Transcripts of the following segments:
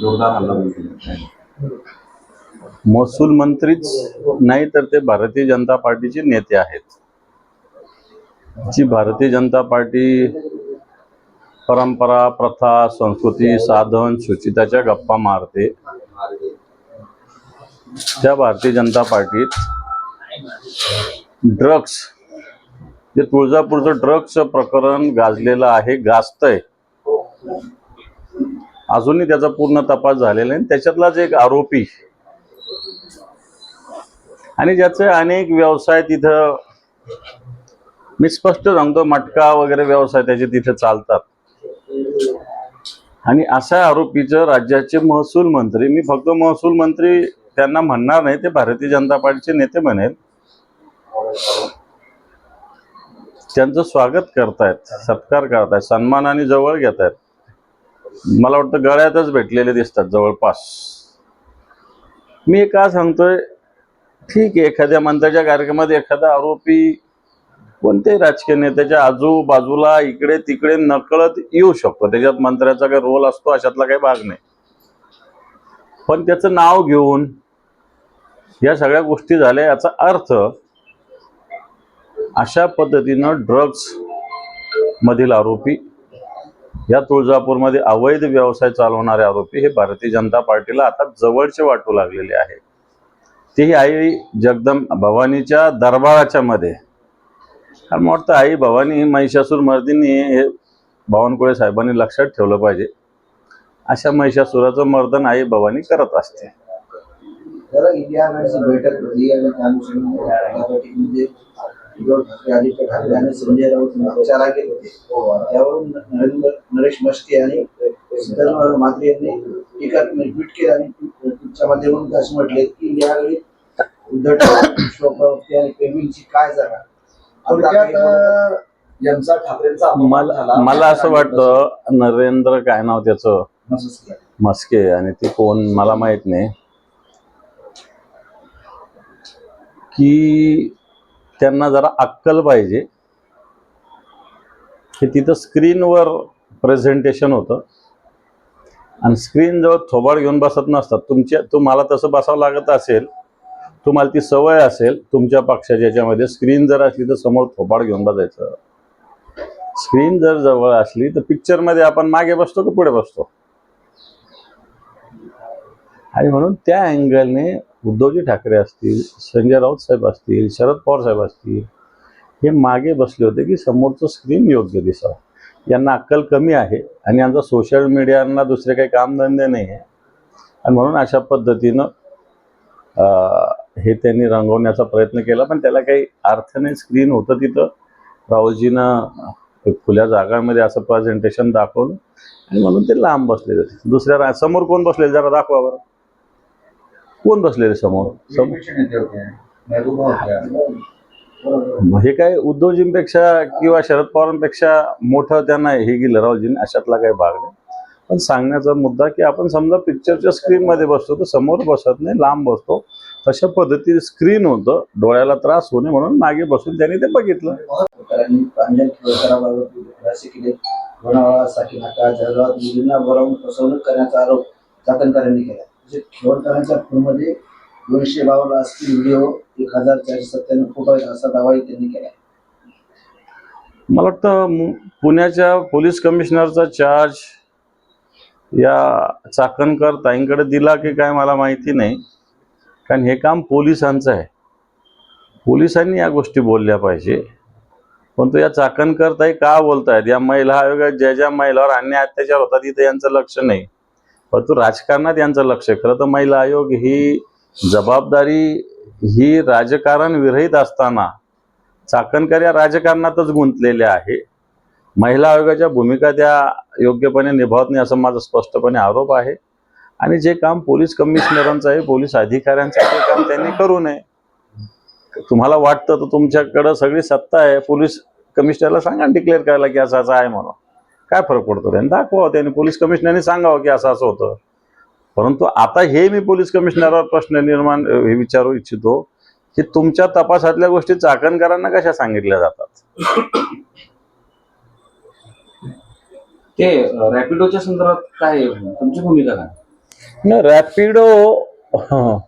जोरदार हल्ला महसूल मंत्रीच नाही तर ते भारतीय जनता पार्टीचे नेते आहेत. जी भारतीय जनता पार्टी परंपरा प्रथा संस्कृती साधन शुचिताच्या गप्पा मारते त्या भारतीय जनता पार्टीत ड्रग्स जे तुळजापूरचं ड्रग्सचं प्रकरण गाजलेलं आहे गाजतंय. अजूनही त्याचा पूर्ण तपास झालेला आहे. त्याच्यातलाच एक आरोपी. आणि ज्याचे अनेक व्यवसाय तिथं मी स्पष्ट सांगतो मटका वगैरे व्यवसाय त्याचे तिथे चालतात. आणि अशा आरोपीचं राज्याचे महसूल मंत्री मी फक्त महसूल मंत्री त्यांना म्हणणार नाही ते भारतीय जनता पार्टीचे नेते म्हणेल. त्यांचं स्वागत करतायत सत्कार करतायत सन्मानाने जवळ घेत आहेत मला वाटतं गळ्यातच भेटलेले दिसतात जवळपास. मी का सांगतोय? ठीक आहे एखाद्या मंत्र्याच्या कार्यक्रमात एखादा आरोपी कोणत्याही राजकीय नेत्याच्या आजूबाजूला इकडे तिकडे नकळत येऊ शकतो. त्याच्यात मंत्र्याचा काही रोल असतो अशातला काही भाग नाही. पण त्याचं नाव घेऊन या सगळ्या गोष्टी झाल्या याचा अर्थ अशा पद्धतीनं ड्रग्स मधील आरोपी या तुळजापूरमध्ये अवैध व्यवसाय चालवणारे आरोपी हे भारतीय जनता पार्टीला आता जवळचे वाटू लागलेले आहे. तेही आई जगदंब भवानीच्या दरबाराच्या मध्ये. मला वाटतं आई भवानी महिषासूर मर्दिनी हे बावनकुळे साहेबांनी लक्षात ठेवलं पाहिजे. अशा महिषासुराचं मर्दन आई भवानी करत असते. बैठक उद्धव ठाकरे आदित्य ठाकरे आणि संजय राऊत चर्चा गेले होते. त्यावरून नरेंद्र नरेश मस्के आणि म्हात्रे यांनी टीका ट्विट केली आणि ट्विटच्या माध्यमातून असं म्हटले की आघाडीत उद्धव ठाकरे आणि काय जागा? थोडक्यात यांचा ठाकरेंचा मला असं वाटतं नरेंद्र काय नाव त्याचं? केलं. मस्के आणि ते कोण मला माहीत नाही. की त्यांना जरा अक्कल पाहिजे. की तिथं स्क्रीनवर प्रेझेंटेशन होतं. आणि स्क्रीन जवळ थोबाड घेऊन बसत नसतात. तुमच्या तुम्हाला तसं बसावं लागत असेल तुम्हाला ती सवय असेल तुमच्या पक्षाच्या याच्यामध्ये स्क्रीन जर असली तर समोर थोबाड घेऊन बसायचं. स्क्रीन जर जवळ असली तर पिक्चरमध्ये आपण मागे बसतो की पुढे बसतो? आणि म्हणून त्या अँगलने उद्धवजी ठाकरे असतील संजय राऊत साहेब असतील शरद पवार साहेब असतील हे मागे बसले होते की समोरचं स्क्रीन योग्य दिसावं. यांना अक्कल कमी आहे आणि यांचा सोशल मीडियांना दुसरे काही कामधंदे नाही आहे. आणि म्हणून अशा पद्धतीनं हे त्यांनी रंगवण्याचा प्रयत्न केला पण त्याला काही अर्थ नाही. स्क्रीन होतं तिथं. राहुलजीनं खुल्या जागांमध्ये असं प्रेझेंटेशन दाखवलं आणि म्हणून ते लांब बसलेले जाते दुसऱ्या समोर कोण बसले जरा दाखवा बरं. कोण बसलेले समोर? हे काय उद्धवजींपेक्षा किंवा शरद पवारांपेक्षा मोठं त्यांना हे गेलं रावजींनी अशातला काही भाग नाही. पण सांगण्याचा मुद्दा की आपण समजा पिक्चरच्या स्क्रीनमध्ये बसतो तर समोर बसत नाही लांब बसतो. तशा पद्धतीने स्क्रीन होतं डोळ्याला त्रास होणे म्हणून मागे बसून त्यांनी ते बघितलं. लोणावळा साठी नाका मुलींना फसवणूक करण्याचा आरोप चाकणकरांनी केला. तसेच खेवणकरांच्या फोनमध्ये दोनशे बावन्न असतील व्हिडिओ एक हजार चारशे सत्त्याण्णव फोटो आहेत असा दावाही त्यांनी केला मला वाटतं पुण्याच्या पोलीस कमिशनरचा चार्ज या चाकणकर ताईंकडे दिला की काय मला माहिती नाही. कारण हे काम पोलिसांचं आहे. पोलिसांनी या गोष्टी बोलल्या पाहिजे. पण तो या चाकणकर ताई का बोलतायत? या महिला आयोगात ज्या ज्या महिलावर अन्याय अत्याचार होतात तिथे यांचं लक्ष नाही. परंतु राजकारणात यांचं लक्ष खरं तर महिला आयोग ही जबाबदारी ही राजकारण विरहित असताना चाकणकर या राजकारणातच गुंतलेल्या आहे. महिला आयोगाच्या भूमिका त्या योग्यपणे निभावत नाही असं माझा स्पष्टपणे आरोप आहे. आणि जे काम पोलीस कमिशनरांचं आहे पोलीस अधिकाऱ्यांचं ते काम त्यांनी करू नये. तुम्हाला वाटतं तर तुमच्याकडं सगळी सत्ता आहे. पोलीस कमिशनरला सांगा डिक्लेअर करायला की असं असं आहे म्हणून. काय फरक पडतो त्यांनी? दाखवा त्यांनी. पोलीस कमिशनरने सांगावं की असं असं होतं. परंतु आता हे मी पोलीस कमिशनरवर प्रश्न निर्माण हे विचारू इच्छितो की तुमच्या तपासातल्या गोष्टी चाकणकरांना कशा सांगितल्या जातात? ते रॅपिडोच्या संदर्भात काय तुमची भूमिका काय? न रॅपिडो हं.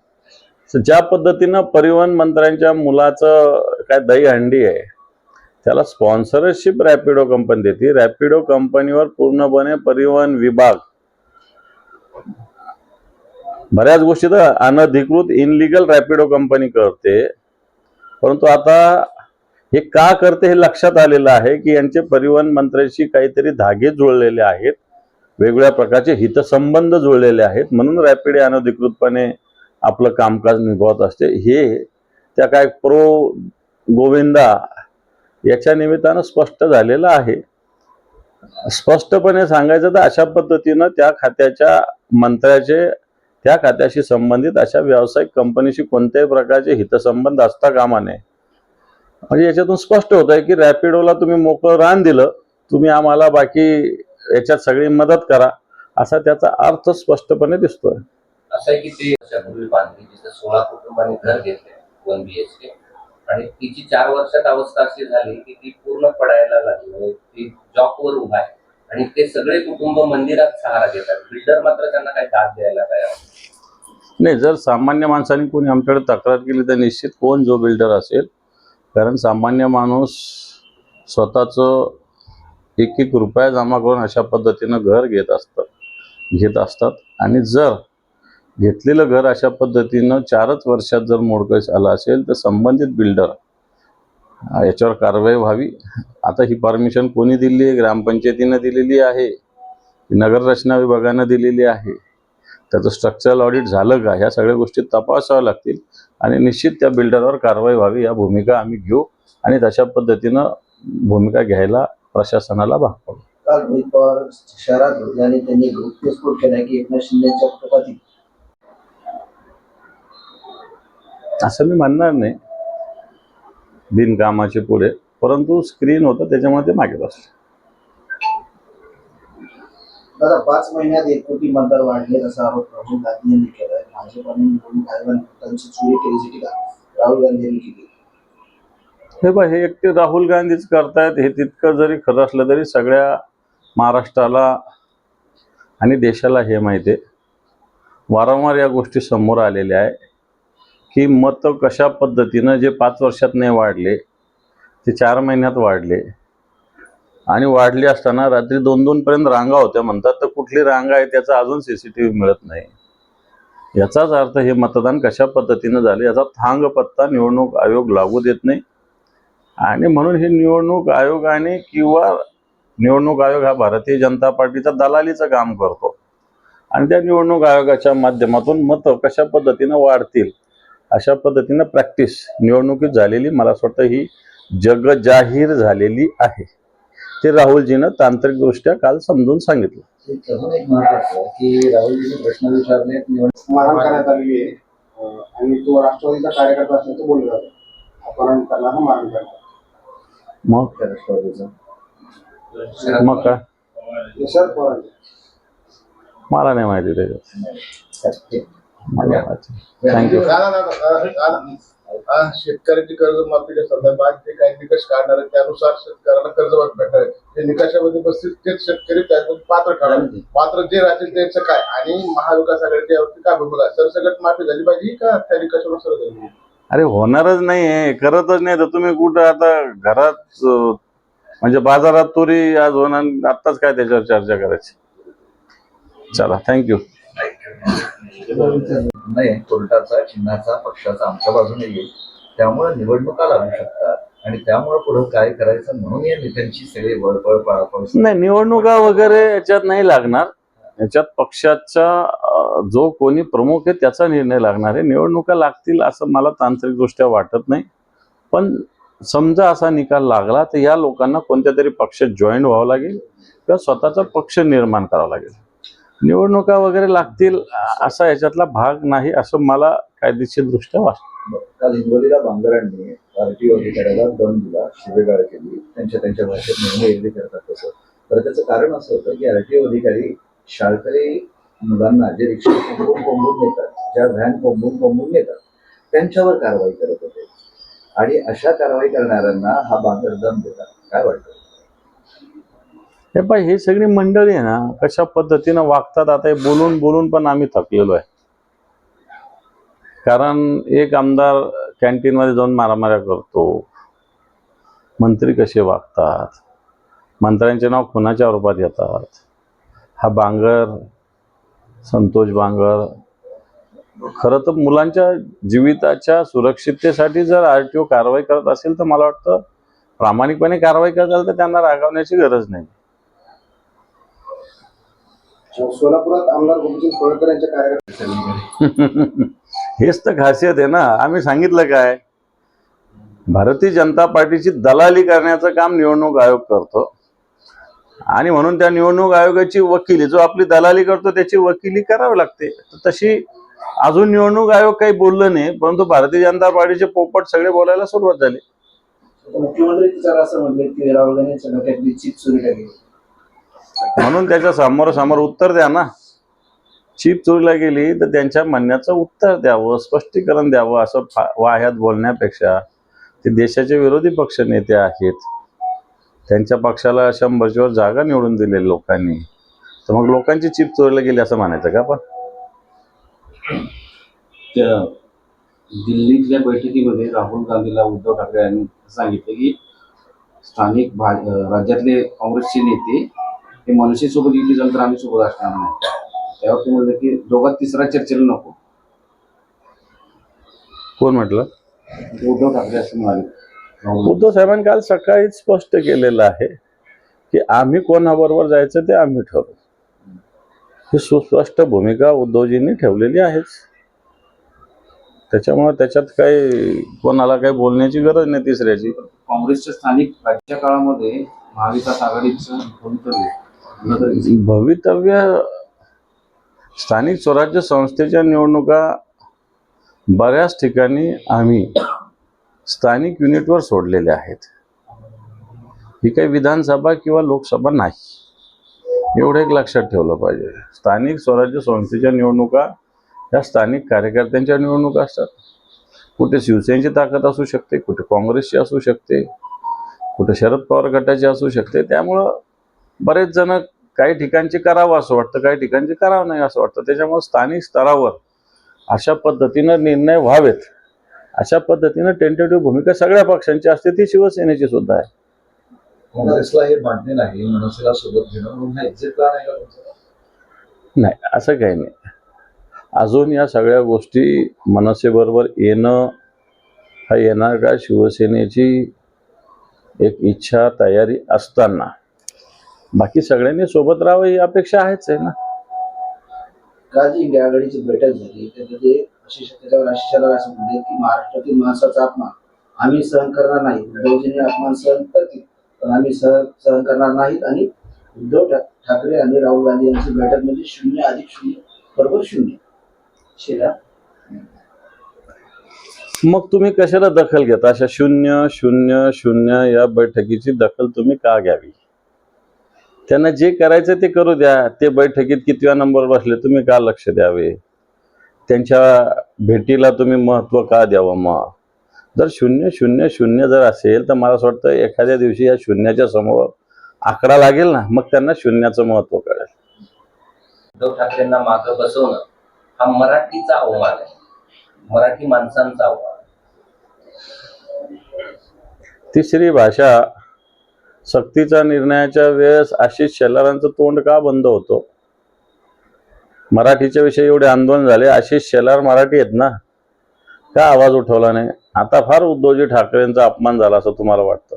ज्या पद्धतीनं परिवहन मंत्र्यांच्या मुलाचं काय दहीहंडी आहे त्याला स्पॉन्सरशिप रॅपिडो कंपनी देते. रॅपिडो कंपनीवर पूर्णपणे परिवहन विभाग. बऱ्याच गोष्टी तर अनधिकृत इनलिगल रॅपिडो कंपनी करते. परंतु आता हे का करते हे लक्षात आलेलं आहे की यांचे परिवहन मंत्र्यांशी काहीतरी धागे जुळलेले आहेत. वेगवेगळ्या प्रकारचे हितसंबंध जुळलेले आहेत. म्हणून रॅपिड अनधिकृतपणे आपलं कामकाज निभावत असते. हे त्या काय प्रो गोविंदा याच्या निमित्तानं स्पष्ट झालेलं आहे. स्पष्टपणे सांगायचं तर अशा पद्धतीनं त्या खात्याच्या मंत्र्याचे त्या खात्याशी संबंधित अशा व्यावसायिक कंपनीशी कोणत्याही प्रकारचे हितसंबंध असता कामा नये. म्हणजे याच्यातून स्पष्ट होत आहे की रॅपिडोला तुम्ही मोकळं रान दिलं तुम्ही आम्हाला बाकी याच्यात सगळी मदत करा असा त्याचा अर्थ स्पष्टपणे दिसतोय. असं आहे की ते सोळा कुटुंबांनी घर घेतले वन बी एच के. आणि तिची चार वर्षात अवस्था अशी झाली की ती पूर्ण पडायला लागली. म्हणजे ती जॉबवर उभा आहे. आणि ते सगळे कुटुंब मंदिरात सहारा घेतात. बिल्डर मात्र त्यांना काही दाद द्यायला तयार नाही. नाही जर सामान्य माणसाने कोणी आमच्याकडे तक्रार केली तर निश्चित कोण जो बिल्डर असेल कारण सामान्य माणूस स्वतःचं एक एक रुपया जमा करून अशा पद्धतीनं घर घेत असतात घेत असतात. आणि जर घेतलेलं घर अशा पद्धतीनं चारच वर्षात जर मोडकळीस आलं असेल तर संबंधित बिल्डर याच्यावर कारवाई व्हावी. आता ही परमिशन कोणी दिली आहे? ग्रामपंचायतीनं दिलेली आहे? नगर रचना विभागानं दिलेली आहे? त्याचं स्ट्रक्चरल ऑडिट झालं का? ह्या सगळ्या गोष्टी तपासाव्या लागतील आणि निश्चित त्या बिल्डरवर कारवाई व्हावी. या भूमिका आम्ही घेऊ आणि तशा पद्धतीनं भूमिका घ्यायला प्रशासनाला भाग पाडू. काल पवार शहरात होते आणि त्यांनी केला की एकनाथ शिंदेच्या असं मी म्हणणार नाही. बिनकामाचे पुढे. परंतु स्क्रीन होतं त्याच्यामुळे ते मागे बसले. दादा पाच महिन्यात एक कोटी मतदार वाढले असा आरोप राहुल गांधी यांनी केलाय. भाजपाने निवडणूक आयोगाने त्यांची चोरी केल्याची टीका राहुल गांधी यांनी केली. हे बघ हे एकटे राहुल गांधीच करतायत हे तितकं जरी खरं असलं तरी सगळ्या महाराष्ट्राला आणि देशाला हे माहिती आहे. वारंवार या गोष्टी समोर आलेल्या आहे. की मतं कशा पद्धतीनं जे पाच वर्षात नाही वाढले ते चार महिन्यात वाढले. आणि वाढले असताना रात्री दोन दोनपर्यंत रांगा होत्या म्हणतात तर कुठली रांगा आहे त्याचा अजून सी सी टी व्ही मिळत नाही. याचाच अर्थ हे मतदान कशा पद्धतीनं झाले याचा थांग पत्ता निवडणूक आयोग लागू देत नाही. आणि म्हणून हे निवडणूक आयोगाने किंवा निवडणूक आयोग हा भारतीय जनता पार्टीचा दलालीचं काम करतो. आणि त्या निवडणूक आयोगाच्या माध्यमातून मतं कशा पद्धतीनं वाढतील अशा पद्धतीनं प्रॅक्टिस निवडणुकीत झालेली मला असं वाटतं ही जगजाहीर झालेली आहे. ते राहुलजीनं तांत्रिकदृष्ट्या काल समजून सांगितलं. की राहुलजीने प्रश्न विचारले निवडणूक मारहाण करण्यात आलेली आहे. अं, आणि तो राष्ट्रवादीचा कार्यकर्ता असल्याचं बोललं जातं. अपहरण करणार मारण करणार मग? राष्ट्रवादीचं. काय? हे शरद पवार. मला नाही माहिती त्याच्यात. थँक्यू शेतकऱ्याची कर्जमाफीच्या संदर्भात जे काही निकष काढणार आहेत त्यानुसार शेतकऱ्याला कर्जमाफी भेटणार आहे. ते निकषामध्ये बसतील तेच शेतकरी त्यामध्ये पात्र ठरणार पात्र जे राहतील त्यांचं काय? आणि महाविकास आघाडीच्या यावरती काय भूमिका? आहे? सरसकट माफी झाली पाहिजे का त्या निकषानुसार झाली? अरे होणारच नाही करतच नाही. तर तुम्ही कुठं आता घरात म्हणजे बाजारात तुरी आज होणार आत्ताच काय त्याच्यावर चर्चा करायची? चला थँक्यू नाही कोर्टाचा चिन्हाचा पक्षाचा आमच्या बाजूने येईल. त्यामुळे निवडणुका लागू शकतात. आणि त्यामुळे पुढे काय करायचं म्हणून या नेत्यांची सगळी वळपळ पळापळ नाही निवडणुका वगैरे याच्यात नाही लागणार. याच्यात पक्षाचा जो कोणी प्रमुख आहे त्याचा निर्णय लागणार आहे. निवडणुका लागतील असं मला तांत्रिकदृष्ट्या वाटत नाही. पण समजा असा निकाल लागला तर या लोकांना कोणत्या तरी पक्षात जॉईन व्हावं लागेल किंवा स्वतःचा पक्ष निर्माण करावा लागेल. निवडणुका वगैरे लागतील असा याच्यातला भाग नाही असं मला कायदेशीर दृष्ट्या वाटत. काल हिंगोलीला बांगरांनी आरटीओ अधिकाऱ्याला दम दिला शिवेगाळ केली. त्यांच्या त्यांच्या भाषेत नेहमी करतात तसं. तर त्याचं कारण असं होतं की आरटीओ अधिकारी शाळकरी मुलांना जे रिक्षा कोंबून कोंबून नेतात ज्या व्हॅन कोंबून कोंबून नेतात त्यांच्यावर कारवाई करत होते. आणि अशा कारवाई करणाऱ्यांना हा बांगर दम देतात. काय वाटतं? हे पाय हे सगळी मंडळी आहे ना कशा पद्धतीनं वागतात आता हे बोलून बोलून पण आम्ही थकलेलो आहे. कारण एक आमदार कॅन्टीनमध्ये जाऊन मारामाऱ्या करतो. मंत्री कसे वागतात? मंत्र्यांचे नाव खुनाच्या रूपात येतात? हा बांगर संतोष बांगर. खरं तर मुलांच्या जीविताच्या सुरक्षिततेसाठी जर आर टी ओ कारवाई करत असेल तर मला वाटतं प्रामाणिकपणे कारवाई करत असेल तर त्यांना रागावण्याची गरज नाही. सोलापुरात आमदार गोपीचंद पडळकर यांच्या हेच तर खासियत आहे ना. आम्ही सांगितलं काय? भारतीय जनता पार्टीची दलाली करण्याचं काम निवडणूक आयोग करतो. आणि म्हणून त्या निवडणूक आयोगाची वकिली जो आपली दलाली करतो त्याची वकिली करावी लागते. तशी अजून निवडणूक आयोग काही बोललं नाही परंतु भारतीय जनता पार्टीचे पोपट सगळे बोलायला सुरुवात झाली. मुख्यमंत्री असं म्हटले की राहुल गांधी म्हणून त्याच्या समोरासमोर समोर उत्तर द्या ना. चीप चोरीला गेली तर त्यांच्या म्हणण्याचं उत्तर द्यावं स्पष्टीकरण द्यावं असं वाह्यात बोलण्यापेक्षा ते देशाचे विरोधी पक्ष नेते आहेत. त्यांच्या पक्षाला शंभरच्यावर जागा निवडून दिलेल्या लोकांनी. तर मग लोकांची चीप चोरीला गेली असं म्हणायचं का पण त्या दिल्लीतल्या बैठकीमध्ये राहुल गांधीला उद्धव ठाकरे यांनी सांगितलं की स्थानिक भा राज्यातले काँग्रेसचे नेते हे मनसेसोबत युती झालं तर आम्ही सोबत असणार नाही. त्यावर ते म्हणलं की दोघात तिसरा चर्चेला नको. कोण म्हटलं? उद्धव ठाकरे असं म्हणाले. उद्धव साहेबांनी काल सकाळीच स्पष्ट केलेलं आहे की आम्ही कोणाबरोबर जायचं ते आम्ही ठरवू. ही सुस्पष्ट भूमिका उद्धवजींनी ठेवलेली आहेच. त्याच्यामुळे त्याच्यात काही कोणाला काही बोलण्याची गरज नाही तिसऱ्याची. काँग्रेसच्या स्थानिक राज्य काळामध्ये महाविकास आघाडीचं भवितव्य भवितव्य स्थानिक स्वराज्य संस्थेच्या निवडणुका बऱ्याच ठिकाणी आम्ही स्थानिक युनिटवर सोडलेल्या आहेत. ही काही विधानसभा किंवा लोकसभा नाही. एवढं एक लक्षात ठेवलं पाहिजे. स्थानिक स्वराज्य संस्थेच्या निवडणुका ह्या स्थानिक कार्यकर्त्यांच्या निवडणुका असतात. कुठे शिवसेनेची ताकद असू शकते कुठे काँग्रेसची असू शकते कुठे शरद पवार गटाची असू शकते. त्यामुळं बरेच जण काही ठिकाणचे करावं असं वाटतं काही ठिकाणचे करावं नाही असं वाटतं. त्याच्यामुळे स्थानिक स्तरावर अशा पद्धतीनं निर्णय व्हावेत. अशा पद्धतीनं टेंटेटिव्ह भूमिका सगळ्या पक्षांची असते ती शिवसेनेची सुद्धा आहे. काँग्रेसला हे मान्य नाही मनसेला सोबत घेणं एक्झिट नाही असं काही नाही. अजून या सगळ्या गोष्टी मनसेबरोबर येणं हा येणार का शिवसेनेची एक इच्छा तयारी असताना बाकी सगळ्यांनी सोबत राहावं ही अपेक्षा आहेच आहे ना. काल जी इंडिया आघाडीची बैठक झाली त्यामध्ये आशिष त्याच्यावर आशिष शेलार असं म्हणले की महाराष्ट्रातील माणसाचा अपमान. आम्ही सहन करणार नाही उद्धवजींनी अपमान सहन करतील पण आम्ही सहन सहन करणार नाहीत आणि उद्धव ठाकरे आणि राहुल गांधी यांची बैठक म्हणजे शून्य अधिक शून्य बरोबर शून्य. शेलार मग तुम्ही कशाला दखल घेता? अशा शून्य शून्य शून्य या बैठकीची दखल तुम्ही का घ्यावी? त्यांना जे करायचं ते करू द्या. ते बैठकीत कितव्या नंबर बसले तुम्ही का लक्ष द्यावे? त्यांच्या भेटीला तुम्ही महत्त्व का द्यावं मग? जर शून्य शून्य शून्य जर असेल तर मला असं वाटतं एखाद्या दिवशी या शून्याच्या समोर आकडा लागेल ना मग त्यांना शून्याचं महत्त्व कळेल. उद्धव ठाकरेंना मागं बसवणं हा मराठीचा अवमान आहे. मराठी माणसांचा अवमान तिसरी भाषा सक्तीचा निर्णयाच्या वेळेस आशिष शेलारांचं तोंड का बंद होतो? मराठीच्या विषयी एवढे आंदोलन झाले आशिष शेलार मराठी आहेत ना? का आवाज उठवला नाही? आता फार उद्धवजी ठाकरेंचा अपमान झाला असं तुम्हाला वाटतं?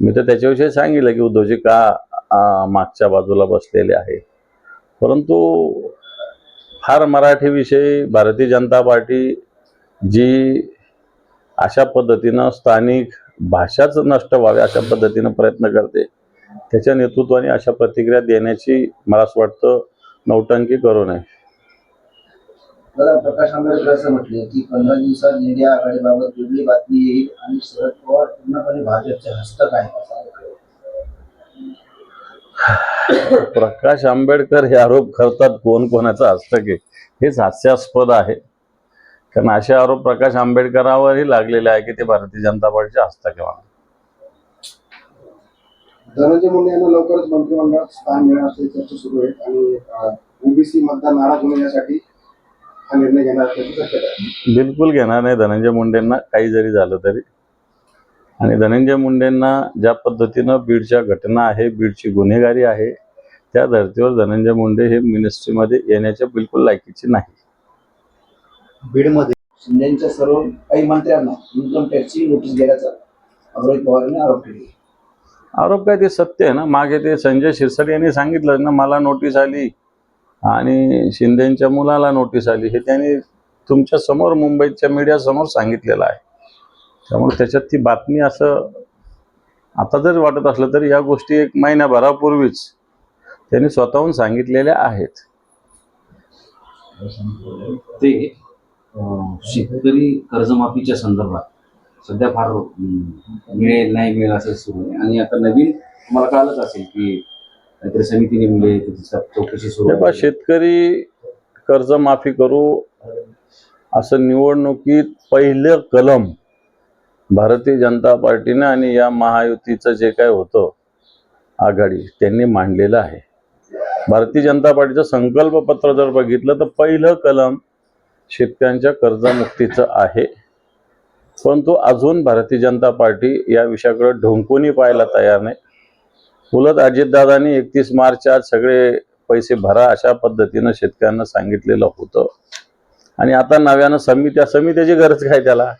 मी तर त्याच्याविषयी सांगितलं की उद्धवजी का मागच्या बाजूला बसलेले आहे? परंतु फार मराठीविषयी भारतीय जनता पार्टी जी अशा पद्धतीनं स्थानिक भाषाच नष्ट व्हावी अशा पद्धतीनं प्रयत्न करते. त्याच्या नेतृत्वाने अशा प्रतिक्रिया देण्याची मला असं वाटतं नौटंकी करू नये. प्रकाश आंबेडकर असं म्हटले की पंधरा दिवसात इंडिया आघाडीबाबत वेगळी बातमी येईल आणि शरद पवार पूर्णपणे भाजपचे हस्तक म्हटले. प्रकाश आंबेडकर हे आरोप करतात कोण कोणाचं हस्तक आहे? हेच हास्यास्पद आहे. कारण असे आरोप प्रकाश आंबेडकरावरही लागलेले आहे की ते भारतीय जनता पार्टीचे आहे म्हणून. धनंजय मुंडे यांना लवकरच मंत्रिमंडळात स्थान मिळणार असल्याची चर्चा सुरू आहे आणि ओबीसी मतदार नाराज होणे यासाठी हा निर्णय घेणार असल्याची शक्यता आहे. बिलकुल घेणार नाही धनंजय मुंडेंना काही जरी झालं तरी. आणि धनंजय मुंडेंना ज्या पद्धतीनं बीडच्या घटना आहे बीडची गुन्हेगारी आहे त्या धर्तीवर धनंजय मुंडे हे मिनिस्ट्रीमध्ये येण्याच्या बिलकुल लायकीचे नाही बीडमध्ये. शिंदेच्या सर्व काही मंत्र्यांना इन्कम टॅक्सची नोटीस गेल्याचा रोहित पवारांनी आरोप केले. आरोप काय ते सत्य आहे ना. मागे ते संजय शिरसाट यांनी सांगितलं ना मला नोटीस आली आणि शिंदेच्या मुलाला नोटीस आली. हे त्यांनी तुमच्यासमोर मुंबईच्या मीडियासमोर सांगितलेलं आहे. त्यामुळे त्याच्यात ती बातमी असं आता जरी वाटत असलं तरी या गोष्टी एक महिन्याभरापूर्वीच त्यांनी स्वतःहून सांगितलेल्या आहेत. ते शेतकरी कर्जमाफीच्या संदर्भात. सध्या फार मिळेल नाही मिळेल असं सुरू आहे. आणि आता नवीन तुम्हाला कळालंच असेल की काहीतरी समिती नेमली त्याची च- चौकशी सुरू शेतकरी कर्जमाफी करू असं निवडणुकीत पहिलं कलम भारतीय जनता पार्टीनं आणि या महायुतीचं जे काय होतं आघाडी त्यांनी मांडलेलं आहे. भारतीय जनता पार्टीचं संकल्प पत्र जर बघितलं तर पहिलं कलम शेतकऱ्यांच्या कर्जमुक्तीचं आहे. परंतु अजून भारतीय जनता पार्टी या विषयाकडे ढोंकूनही पाहायला तयार नाही. उलट अजितदादांनी एकतीस मार्च आज सगळे पैसे भरा अशा पद्धतीनं शेतकऱ्यांना सांगितलेलं होतं. आणि आता नव्यानं समित्या समित्याची गरज काय त्याला?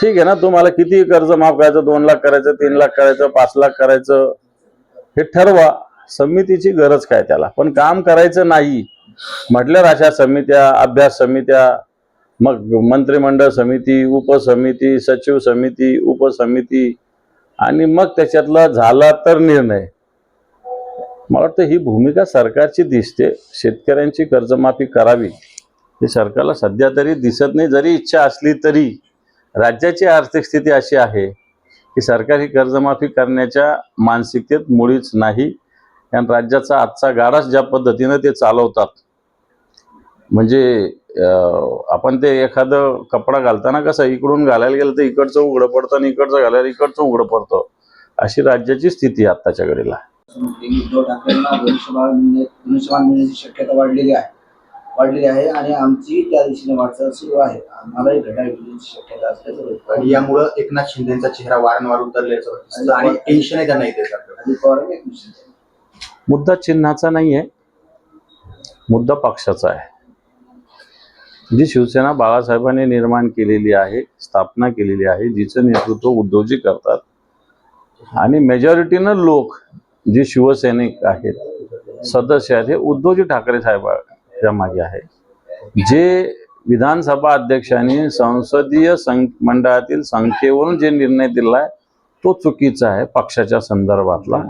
ठीक आहे ना तुम्हाला किती कर्ज माफ करायचं? दोन लाख करायचं तीन लाख करायचं पाच लाख करायचं? हे ठरवा. समितीची गरज काय त्याला? पण काम करायचं नाही. म्हटल्यावर अशा समित्या अभ्यास समित्या मग मंत्रिमंडळ समिती उपसमिती सचिव समिती उपसमिती आणि मग त्याच्यातला झाला तर निर्णय. मला वाटतं ही भूमिका सरकारची दिसते. शेतकऱ्यांची कर्जमाफी करावी. हे सरकारला सध्या तरी दिसत नाही. जरी इच्छा असली तरी राज्याची आर्थिक स्थिती अशी आहे की सरकार ही कर्जमाफी करण्याच्या मानसिकतेत मुळीच नाही. कारण राज्याचा आजचा गाडाच ज्या पद्धतीनं ते चालवतात म्हणजे आपण ते एखादं कपडा घालताना कसं इकडून घालायला गेलं तर इकडचं उघडं पडतं आणि इकडचं घालायला इकडचं उघडं पडतं. अशी राज्याची स्थिती आहे आत्ताच्या घडीला उद्धव ठाकरेंना धनुष्यबाण मिळण्याची शक्यता वाढलेली आहे. वाढलेली आहे आणि आमची त्या दिशेने वाटचाल सुरू आहे. आम्हालाही घड्याळ शक्यता असल्याचं यामुळं एकनाथ शिंदेचा चेहरा वारंवार उतरल्याचं आणि टेन्शन आहे त्यांना अजित केलं. मुद्दा चिन्हाचा नाही आहे मुद्दा पक्षाचा आहे. जी शिवसेना बाळासाहेबांनी निर्माण केलेली आहे स्थापना केलेली आहे जिचं नेतृत्व उद्धवजी करतात. आणि मेजॉरिटीनं लोक जे शिवसैनिक आहेत सदस्य आहेत हे उद्धवजी ठाकरे साहेबांच्या मागे आहे जे विधानसभा अध्यक्षांनी संसदीय सं मंडळातील संख्येवरून जे निर्णय दिला आहे तो चुकीचा आहे पक्षाच्या संदर्भातला.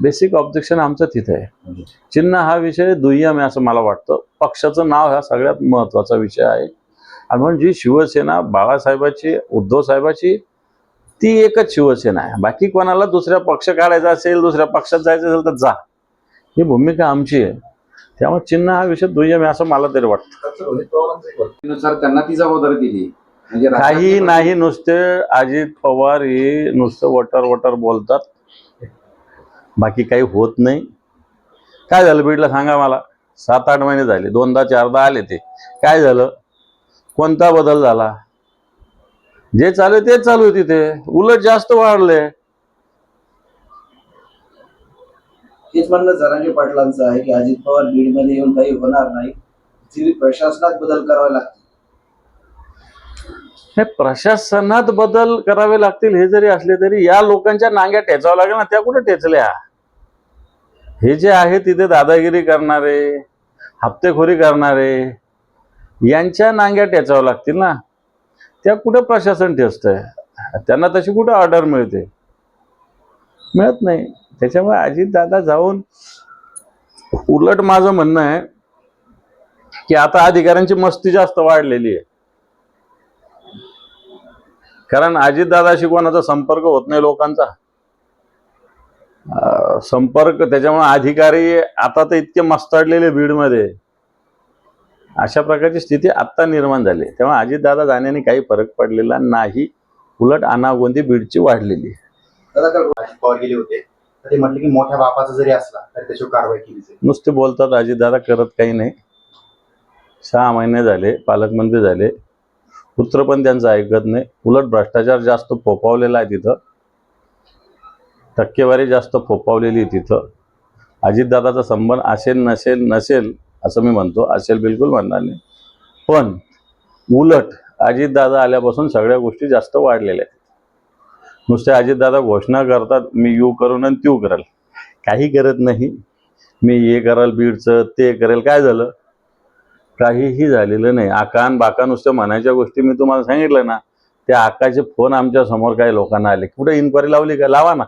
बेसिक ऑब्जेक्शन आमचं तिथे आहे. चिन्ह हा विषय दुय्यम आहे असं मला वाटतं. पक्षाचं नाव हा सगळ्यात महत्त्वाचा विषय आहे. आणि म्हणून जी शिवसेना बाळासाहेबाची उद्धव साहेबाची ती एकच शिवसेना आहे. बाकी कोणाला दुसऱ्या पक्ष काढायचा असेल दुसऱ्या पक्षात जायचं असेल तर जा. ही भूमिका आमची आहे. त्यामुळे चिन्ह हा विषय दुय्यम आहे असं मला तरी वाटतं. त्यांना ती जबाबदारी दिली. म्हणजे काही नाही नुसते अजित पवार हे नुसतं वटर वटर बोलतात. बाकी काही होत नाही. काय झालं बीडला सांगा मला? सात आठ महिने झाले दोनदा चारदा आले ते. काय झालं? कोणता बदल झाला? जे चालू तेच चालू आहे तिथे. उलट जास्त वाढले हेच म्हणणं जरांगे पाटलांचं आहे की अजित पवार बीडमध्ये येऊन काही होणार नाही. जी प्रशासनात बदल करावे लागतील. हे प्रशासनात बदल करावे लागतील हे जरी असले तरी या लोकांच्या नांग्या टेचावं लागेल ना त्या कुठे टेचल्या? हे जे आहे तिथे दादागिरी करणारे हप्तेखोरी करणारे यांच्या नांग्या टेचाव्या लागतील ना? त्या कुठं प्रशासन ठेचतंय? त्यांना तशी कुठं ऑर्डर मिळते? मिळत नाही. त्याच्यामुळे अजित दादा जाऊन उलट माझं म्हणणं आहे की आता अधिकाऱ्यांची मस्ती जास्त वाढलेली आहे. कारण अजितदादाशी कोणाचा संपर्क होत नाही लोकांचा. संपर्क त्याच्यामुळे अधिकारी आता तर इतके मस्ताडलेले बीडमध्ये. अशा प्रकारची स्थिती आत्ता निर्माण झाली. तेव्हा अजितदादा जाण्याने काही फरक पडलेला नाही. उलट अनागोंदी बीडची वाढलेली आहे. ते म्हटले की मोठ्या बापाचा जरी असला तरी त्याच्यावर कारवाई केली नुसते बोलतात अजितदादा करत काही नाही. सहा महिने झाले पालकमंत्री झाले. पुत्र पण त्यांचं ऐकत नाही. उलट भ्रष्टाचार जास्त फोपावलेला आहे तिथं. टक्केवारी जास्त फोपावलेली तिथं. अजितदादाचा संबंध असेल नसेल नसेल असं मी म्हणतो. असेल बिलकुल म्हणणार नाही. पण उलट अजितदादा आल्यापासून सगळ्या गोष्टी जास्त वाढलेल्या आहेत. नुसत्या अजितदादा घोषणा करतात मी यू करून आणि त्यू कराल. काही करत नाही. मी हे कराल बीडचं ते करेल काय झालं? काहीही झालेलं नाही. आकान बाका नुसतं म्हणायच्या गोष्टी मी तुम्हाला सांगितलं ना त्या आकाचे फोन आमच्यासमोर काही लोकांना आले. कुठे इन्क्वायरी लावली का? लावा ना.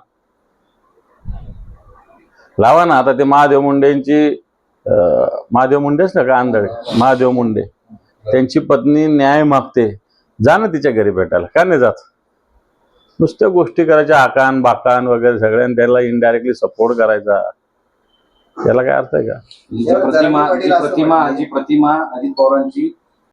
लावा ना आता ते महादेव मुंडेंची महादेव मुंडेच ना का आंधळे? महादेव मुंडे. त्यांची पत्नी न्याय मागते. जा ना तिच्या घरी भेटायला. का नाही जात? नुसत्या गोष्टी करायच्या आकान बाकान वगैरे सगळ्यांनी त्याला इनडायरेक्टली सपोर्ट करायचा. त्याला काय अर्थ आहे का? प्रतिमा जी प्रतिमा अजित पवारांची